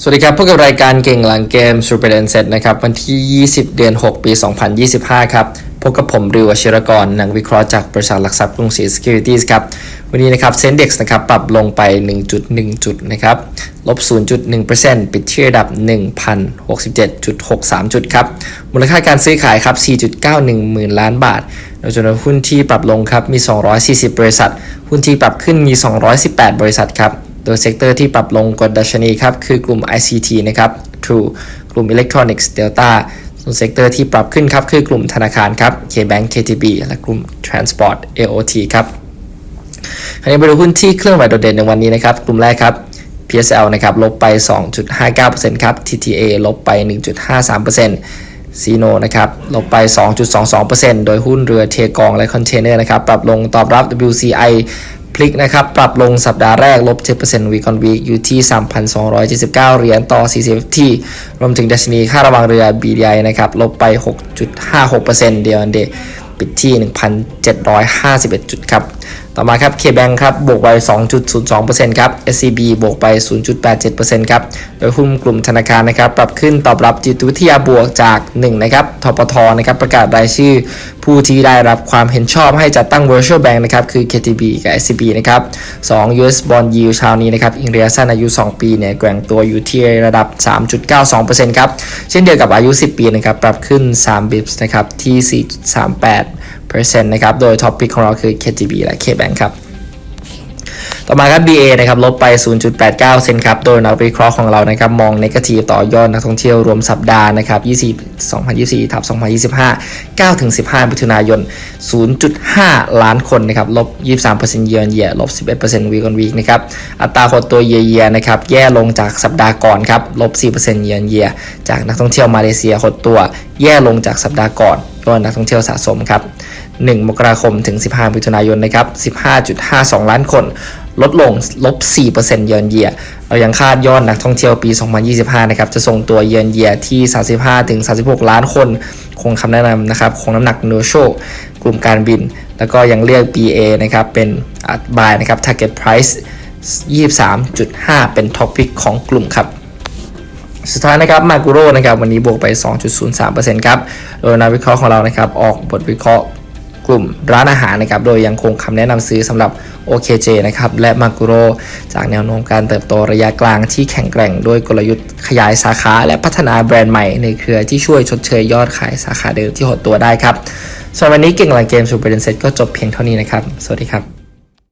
สวัสดีครับพบกับรายการเก่งหลังเกม Super d e n Set นะครับวันที่ 20 เดือน 6 ปี 2025 ครับพบกับผมริววชิรกร นักวิเคราะห์จากบริษัทหลักทรัพย์กรุงศรี Securities ครับ วันนี้นะครับเซ็นด็กนะครับปรับลงไป 1.1 จุดนะครับลบ 0.1%ปิดที่ระดับ 1,067.63 จุดครับ มูลค่าการซื้อขายครับ 4.91 หมื่นล้านบาทโดยจำนวนหุ้นที่ปรับลงครับมี 240 บริษัท หุ้นที่ปรับขึ้นมี 218 บริษัทครับ โดยเซกเตอร์ที่ปรับลงกดดัชนีครับคือกลุ่ม ICT นะครับ True กลุ่ม Electronics Delta ส่วนเซกเตอร์ที่ปรับขึ้นครับคือกลุ่มธนาคารครับ KBank KTB และกลุ่ม Transport AOT ครับคราวนี้ไปดูหุ้นที่เคลื่อนไหวโดดเด่นในวันนี้นะครับ กลุ่มแรกครับ PSL นะครับลบไป 2.59%ครับ TTA ลบไป 1.53%ซีโนนะครับลบไป 2.22%โดยหุ้นเรือเทกองและคอนเทนเนอร์นะครับ ปรับลงตอบรับ WCI พลิกนะครับ ปรับลงสัปดาห์แรกลบ7%วีคอนวีคอยู่ที่ 3,279 เหรียญต่อ 40 ที่ รวมถึงดัชนีค่าระวังเรือ BDI นะครับ ลบไป 6.56%เดียวกันเดย์ ปิดที่ 1,751 จุดครับ ต่อมาครับ KBank ครับบวกไป 2.02%ครับ SCB บวกไป 0.87%ครับ โดยหุ้นกลุ่มธนาคารนะครับ ปรับขึ้นตอบรับจิตวิทยาบวกจาก 1 นะครับทปทนะครับ ประกาศรายชื่อ ผู้ที่ได้รับความเห็นชอบให้จัดตั้ง virtual bank นะครับ คือ KTB กับ SCB นะครับ 2 US bond yield เช้านี้นะครับอิงระยสั้นอายุ 2 ปีเนี่ยแกว่งตัวอยู่ที่ระดับ 3.92%ครับ เช่นเดียวกับอายุ 10 ปีนะครับ ปรับขึ้น3 bips นะครับที่ 4.38นะครับ โดยท็อปปิกของเราคือ KTB และ KBank ครับ ต่อมาครับ BA นะครับลบไป 0.89 เซนครับ โดยนักวิเคราะห์ของเรานะครับมองในกาทีต่อยอดนักท่องเที่ยวรวมสัปดาห์นะครับ24 2024ทับ2025 9ถึง15มิถุนายน 0.5 ล้านคนนะครับลบ 23%เยือนเยียลบ 11%วีกอนวีกนะครับอัตราหดตัวเยียเยียนะครับแย่ลงจากสัปดาห์ก่อนครับลบ 4%เยือนเยียจากนักท่องเที่ยวมาเลเซียหดตัวแย่ลงจากสัปดาห์ก่อนยอดนักท่องเที่ยวสะสมครับ1มกราคมถึง 15มิถุนายนนะครับ15.52 ล้านคน ลดลงลบ 4%เยือนเยียเรายังคาดยอดนักท่องเที่ยวปี 2025 นะครับ จะส่งตัวเยือนเยียที่ 35-36 ล้านคน คงคำแนะนำนะครับ คงน้ำหนัก n e u t r a l กลุ่มการบิน แล้วก็ยังเรียก BA นะครับ เป็น buy นะครับ target price 23.5 เป็น top pick ของกลุ่มครับสุดท้ายนะครับมากุโรนะครับวันนี้บวกไป 2.03%ครับโดยนักวิเคราะห์ของเรานะครับออกบทวิเคราะห์ กลุ่มร้านอาหารนะครับ โดยยังคงคำแนะนำซื้อสำหรับ OKJ นะครับ และมากุโรจากแนวโน้มการเติบโตระยะกลางที่แข็งแกร่งด้วยกลยุทธ์ขยายสาขา และพัฒนาแบรนด์ใหม่ในเครือที่ช่วยชดเชยยอดขายสาขาเดิมที่หดตัวได้ครับส่วนวันนี้เก่งหลังเกมสูเปอร์เดนเซ็ตก็จบเพียงเท่านี้นะครับ สวัสดีครับ